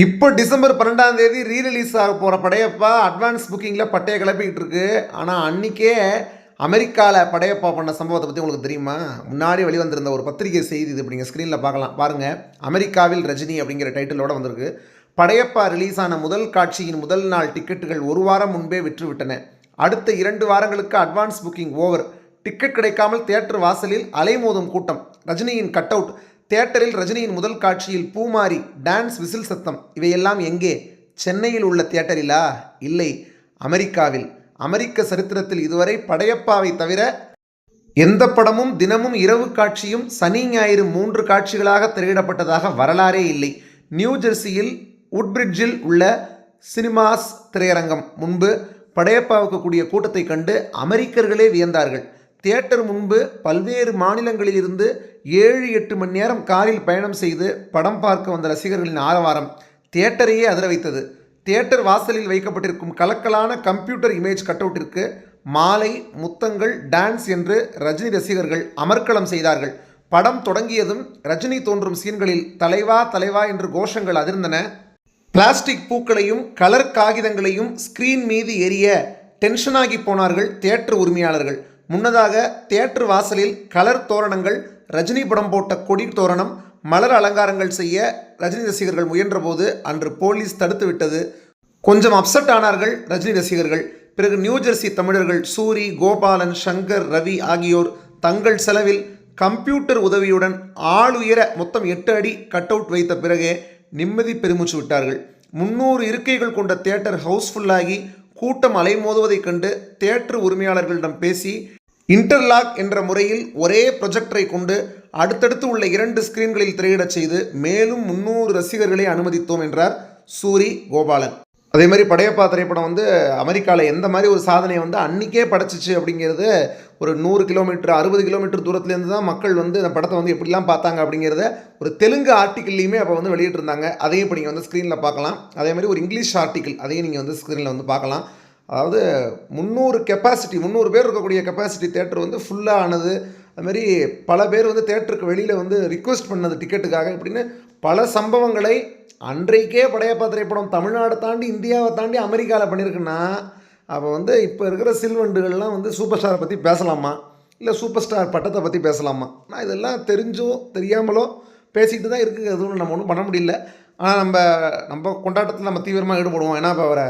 இப்போ டிசம்பர் பன்னெண்டாம் தேதி ரீரிலீஸ் ஆக போகிற படையப்பா அட்வான்ஸ் புக்கிங்கில் பட்டையை கிளப்பிக்கிட்டு இருக்கு ஆனால் அன்றைக்கே அமெரிக்காவில் படையப்பா பண்ண சம்பவத்தை பற்றி உங்களுக்கு தெரியுமா? முன்னாடி வெளிவந்திருந்த ஒரு பத்திரிகை செய்தி இது. நீங்கள் ஸ்க்ரீனில் பார்க்கலாம். பாருங்கள் அமெரிக்காவில் ரஜினி அப்படிங்கிற டைட்டிலோட வந்திருக்கு. படையப்பா ரிலீஸ் ஆன முதல் காட்சியின் முதல் நாள் டிக்கெட்டுகள் ஒரு வாரம் முன்பே விற்றுவிட்டன. அடுத்த இரண்டு வாரங்களுக்கு அட்வான்ஸ் புக்கிங் ஓவர் டிக்கெட் கிடைக்காமல் தியேட்டர் வாசலில் அலைமோதும் கூட்டம். ரஜினியின் கட் அவுட் தியேட்டரில் ரஜினியின் முதல் காட்சியில் பூமாரி டான்ஸ் விசில் சத்தம் இவையெல்லாம் எங்கே? சென்னையில் உள்ள தியேட்டரிலா? இல்லை அமெரிக்காவில். அமெரிக்க சரித்திரத்தில் இதுவரை படையப்பாவை தவிர எந்த படமும் தினமும் இரவு காட்சியும் சனி ஞாயிறு மூன்று காட்சிகளாக திரையிடப்பட்டதாக வரலாறே இல்லை. நியூ ஜெர்சியில் உட்பிரிட்ஜில் உள்ள சினிமாஸ் திரையரங்கம் முன்பு படையப்பாவுக்கு கூடிய கூட்டத்தை கண்டு அமெரிக்கர்களே வியந்தார்கள். தியேட்டர் முன்பு பல்வேறு மாநிலங்களில் இருந்து ஏழு எட்டு மணி நேரம் காரில் பயணம் செய்து படம் பார்க்க வந்த ரசிகர்களின் ஆரவாரம் தியேட்டரையே அதிர வைத்தது. தியேட்டர் வாசலில் வைக்கப்பட்டிருக்கும் கலக்கலான கம்ப்யூட்டர் இமேஜ் கட்டவுட்டிற்கு மாலை முத்தங்கள் டான்ஸ் என்று ரஜினி ரசிகர்கள் அமர்க்களம் செய்தார்கள். படம் தொடங்கியதும் ரஜினி தோன்றும் சீன்களில் தலைவா தலைவா என்று கோஷங்கள் அதிர்ந்தன. பிளாஸ்டிக் பூக்களையும் கலர் காகிதங்களையும் ஸ்கிரீன் மீது எரிய டென்ஷனாகி போனார்கள் தியேட்டர் உரிமையாளர்கள். முன்னதாக தியேட்டர் வாசலில் கலர் தோரணங்கள் ரஜினி படம் போட்ட கொடி தோரணம் மலர் அலங்காரங்கள் செய்ய ரஜினி ரசிகர்கள் முயன்றபோது அன்று போலீஸ் தடுத்துவிட்டது கொஞ்சம் அப்செட் ஆனார்கள் ரஜினி ரசிகர்கள். பிறகு நியூ ஜெர்சி தமிழர்கள் சூரி கோபாலன் சங்கர் ரவி ஆகியோர் தங்கள் செலவில் கம்ப்யூட்டர் உதவியுடன் ஆளுயர மொத்தம் எட்டு அடி கட் அவுட் வைத்த பிறகே நிம்மதி பெருமூச்சு விட்டார்கள். முன்னூறு இருக்கைகள் கொண்ட தியேட்டர் ஹவுஸ்ஃபுல்லாகி கூட்டம் அலைமோதுவதைக் கண்டு தியேட்டர் உரிமையாளர்களிடம் பேசி இன்டர்லாக் என்ற முறையில் ஒரே ப்ரொஜெக்டரை கொண்டு அடுத்தடுத்து உள்ள இரண்டு ஸ்கிரீன்களில் திரையிடச் செய்து மேலும் முன்னூறு ரசிகர்களை அனுமதித்தோம் என்றார் சூரி கோபாலன். அதே மாதிரி படையப்பா திரைப்படம் வந்து அமெரிக்காவில் எந்த மாதிரி ஒரு சாதனையை வந்து அன்றைக்கே படைச்சிச்சு அப்படிங்கிறது ஒரு நூறு கிலோமீட்டர் அறுபது கிலோமீட்டர் தூரத்துலேருந்து தான் மக்கள் வந்து இந்த படத்தை வந்து எப்படிலாம் பார்த்தாங்க அப்படிங்கிறத ஒரு தெலுங்கு ஆர்டிக்கிள்லையுமே அப்போ வந்து வெளியிட்டிருந்தாங்க. அதையும் இப்போ நீங்கள் வந்து ஸ்க்ரீனில் பார்க்கலாம். அதே மாதிரி ஒரு இங்கிலீஷ் ஆர்டிக்கிள் அதையும் நீங்கள் வந்து ஸ்க்ரீனில் வந்து பார்க்கலாம். அதாவது முந்நூறு கெப்பாசிட்டி முந்நூறு பேர் இருக்கக்கூடிய கெப்பாசிட்டி தேட்டர் வந்து ஃபுல்லாக ஆனது. அதுமாரி பல பேர் வந்து தேட்டருக்கு வெளியில் வந்து ரிக்வெஸ்ட் பண்ணது டிக்கெட்டுக்காக இப்படின்னு பல சம்பவங்களை அன்றைக்கே படையப்பா திரைப்படம் தமிழ்நாடு தாண்டி இந்தியாவை தாண்டி அமெரிக்காவில் பண்ணியிருக்குன்னா அப்போ வந்து இப்போ இருக்கிற சில்வண்டுகள்லாம் வந்து சூப்பர் ஸ்டாரை பற்றி பேசலாமா? இல்லை சூப்பர் ஸ்டார் பட்டத்தை பற்றி பேசலாமா? நான் இதெல்லாம் தெரிஞ்சோ தெரியாமலோ பேசிக்கிட்டு தான் இருக்குது ஒன்று நம்ம ஒன்றும் பண்ண முடியல. ஆனால் நம்ம நம்ம கொண்டாட்டத்தில் நம்ம தீவிரமாக ஈடுபடுவோம். ஏன்னா இப்போ வர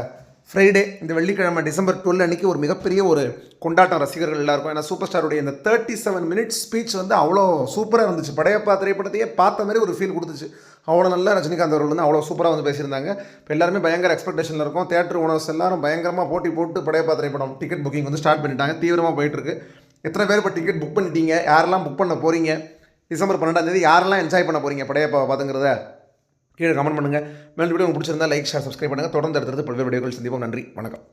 ஃப்ரைடே இந்த வெள்ளிக்கிழமை டிசம்பர் டுவெல் அன்றைக்கி ஒரு மிகப்பெரிய ஒரு கொண்டாட்டம் ரசிகர்கள் எல்லாருக்கும். ஏன்னா சூப்பர் ஸ்டாருடைய இந்த தேர்ட்டி செவன் மினிட்ஸ் ஸ்பீச் வந்து அவ்வளோ சூப்பராக இருந்துச்சு. படையப்பா திரைப்படத்தையே பார்த்த மாதிரி ஒரு ஃபீல் கொடுத்துச்சு. அவ்வளோ நல்லா ரஜினிகாந்த் அவர்கள் வந்து அவ்வளோ சூப்பராக வந்து பேசியிருந்தாங்க. இப்போ எல்லாருமே பயங்கர எக்ஸ்பெக்டேஷனில் இருக்கும். தேட்டர் ஓனர்ஸ் எல்லாரும் பயங்கரமாக போட்டி போட்டு படையப்பா திரைப்படம் டிக்கெட் புக்கிங் வந்து ஸ்டார்ட் பண்ணிட்டாங்க. தீவிரமாக போயிட்டுருக்கு. எத்தனை பேர் இப்போ டிக்கெட் புக் பண்ணிட்டீங்க? யாரெல்லாம் புக் பண்ண போகிறீங்க டிசம்பர் பன்னெண்டாம் தேதி யாரெல்லாம் என்ஜாய் பண்ண போகிறீங்க படையப்பா பார்த்துங்கிறத கீழே கமெண்ட் பண்ணுங்கள் மேலும் வீடியோ உங்களுக்கு பிடிச்சிருந்தா லைக் ஷேர் சப்ஸ்கிரைப் பண்ணுங்கள் தொடர்ந்து அடுத்தடுத்து பல்வேறு வீடியோக்கள் சந்திப்போம். நன்றி. வணக்கம்.